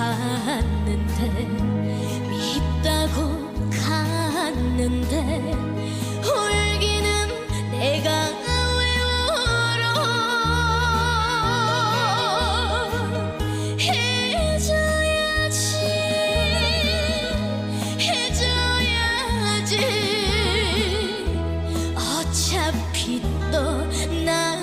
갔는데 밉다고 갔는데 울기는 내가 왜 울어 해줘야지 해줘야지. 어차피 또나